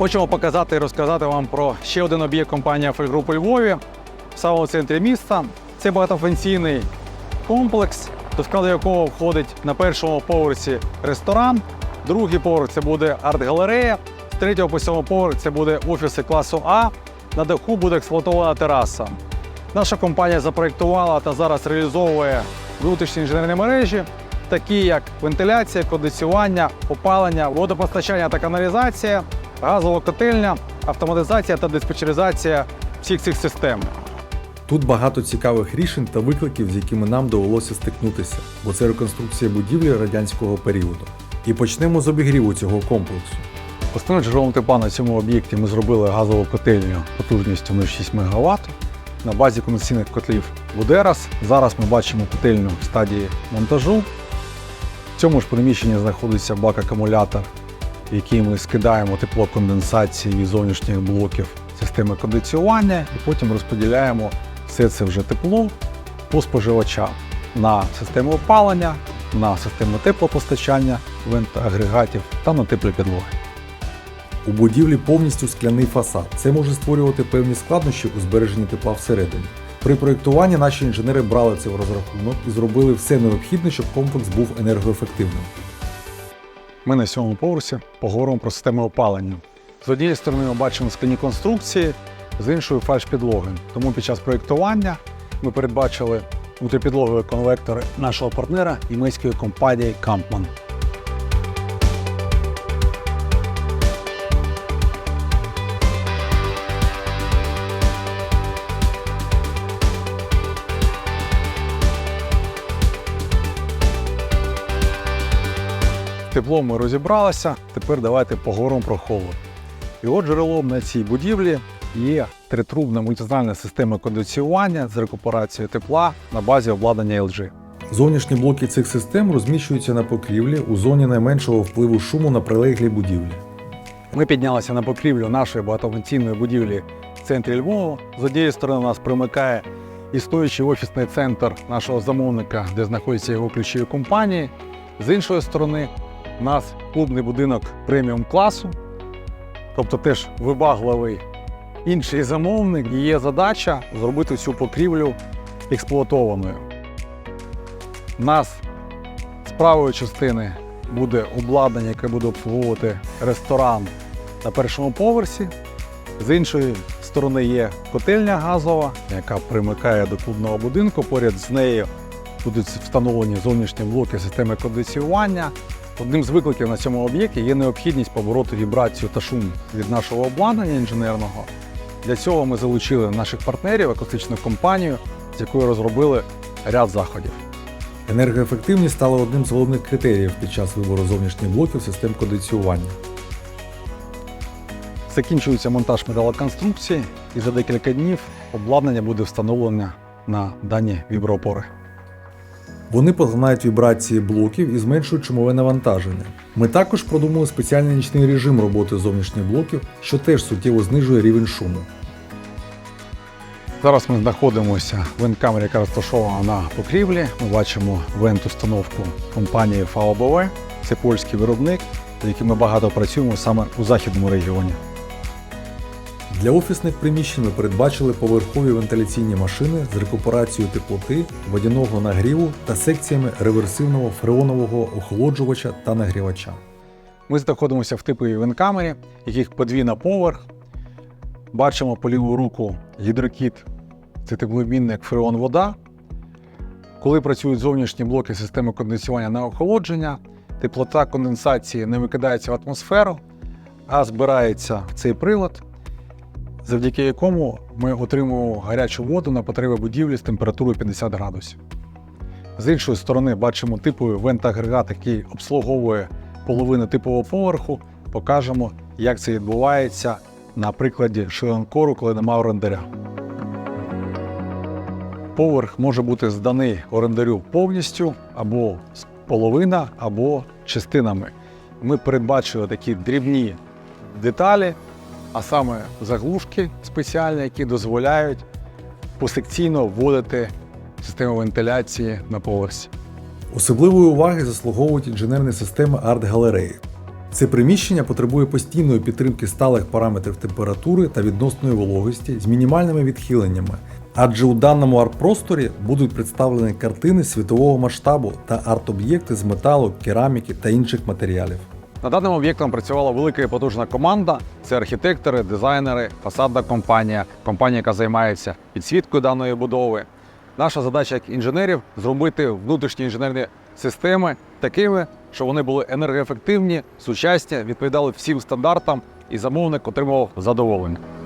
Хочемо показати і розказати вам про ще один об'єкт компанії Фольгруп у Львові в самому центрі міста. Це багатофункційний комплекс, до складу якого входить на першому поверсі ресторан, другий поверх це буде арт-галерея, з третього по сьомому поверх це буде офіси класу А. На даху буде експлуатована тераса. Наша компанія запроєктувала та зараз реалізовує внутрішні інженерні мережі, такі як вентиляція, кондиціювання, опалення, водопостачання та каналізація, газова котельня, автоматизація та диспетчеризація всіх цих систем. Тут багато цікавих рішень та викликів, з якими нам довелося стикнутися, бо це реконструкція будівлі радянського періоду. І почнемо з обігріву цього комплексу. Основним джерелом тепла на цьому об'єкті ми зробили газову котельню потужністю 0,6 МВт на базі кондиційних котлів Будерас. Зараз ми бачимо котельню в стадії монтажу. В цьому ж приміщенні знаходиться бак-акумулятор, який ми скидаємо тепло конденсації зовнішніх блоків системи кондиціювання і потім розподіляємо все це вже тепло по споживачам на систему опалення, на систему теплопостачання, вентагрегатів та на теплі підлоги. У будівлі повністю скляний фасад. Це може створювати певні складнощі у збереженні тепла всередині. При проєктуванні наші інженери брали це в розрахунок і зробили все необхідне, щоб комплекс був енергоефективним. Ми на сьомому поверсі поговоримо про системи опалення. З однієї сторони ми бачимо скляні конструкції, з іншої фальш підлоги. Тому під час проєктування ми передбачили внутріпідлогові конвектори нашого партнера німецької компанії Kampmann. Тепло ми розібралися. Тепер давайте поговоримо про холод. Його джерелом на цій будівлі є тритрубна мультизональна система кондиціювання з рекуперацією тепла на базі обладнання LG. Зовнішні блоки цих систем розміщуються на покрівлі у зоні найменшого впливу шуму на прилеглі будівлі. Ми піднялися на покрівлю нашої багатофункційної будівлі в центрі Львова. З однієї сторони нас примикає існуючий офісний центр нашого замовника, де знаходяться його ключові компанії. З іншої сторони, у нас клубний будинок преміум класу, тобто теж вибагливий інший замовник. Є задача зробити цю покрівлю експлуатованою. У нас з правої частини буде обладнання, яке буде обслуговувати ресторан на першому поверсі. З іншої сторони є котельня газова, яка примикає до клубного будинку. Поряд з нею будуть встановлені зовнішні блоки системи кондиціювання. Одним з викликів на цьому об'єкті є необхідність побороти вібрацію та шум від нашого обладнання інженерного. Для цього ми залучили наших партнерів, акустичну компанію, з якою розробили ряд заходів. Енергоефективність стала одним з головних критеріїв під час вибору зовнішніх блоків систем кондиціювання. Закінчується монтаж металоконструкції, і за декілька днів обладнання буде встановлене на дані віброопори. Вони поглинають вібрації блоків і зменшують шумове навантаження. Ми також продумали спеціальний нічний режим роботи зовнішніх блоків, що теж суттєво знижує рівень шуму. Зараз ми знаходимося в вент-камері, яка розташована на покрівлі. Ми бачимо вент-установку компанії ФАОБВ. Це польський виробник, з яким ми багато працюємо саме у західному регіоні. Для офісних приміщень ми передбачили поверхові вентиляційні машини з рекуперацією теплоти, водяного нагріву та секціями реверсивного фреонового охолоджувача та нагрівача. Ми знаходимося в типовій вент-камері, яких по на поверх. Бачимо по ліву руку гідрокіт, це теплообмінник фреон вода. Коли працюють зовнішні блоки системи кондиціювання на охолодження, теплота конденсації не викидається в атмосферу, а збирається в цей прилад, завдяки якому ми отримуємо гарячу воду на потреби будівлі з температурою 50 градусів. З іншої сторони бачимо типовий вент-агрегат, який обслуговує половину типового поверху. Покажемо, як це відбувається на прикладі шиленкору, коли немає орендаря. Поверх може бути зданий орендарю повністю, або половина, або частинами. Ми передбачили такі дрібні деталі, а саме заглушки спеціальні, які дозволяють посекційно вводити систему вентиляції на поверсі. Особливої уваги заслуговують інженерні системи арт-галереї. Це приміщення потребує постійної підтримки сталих параметрів температури та відносної вологості з мінімальними відхиленнями, адже у даному арт-просторі будуть представлені картини світового масштабу та арт-об'єкти з металу, кераміки та інших матеріалів. Над даним об'єктом працювала велика і потужна команда. Це архітектори, дизайнери, фасадна компанія, компанія, яка займається підсвіткою даної будови. Наша задача як інженерів зробити внутрішні інженерні системи такими, щоб вони були енергоефективні, сучасні, відповідали всім стандартам, і замовник отримував задоволення.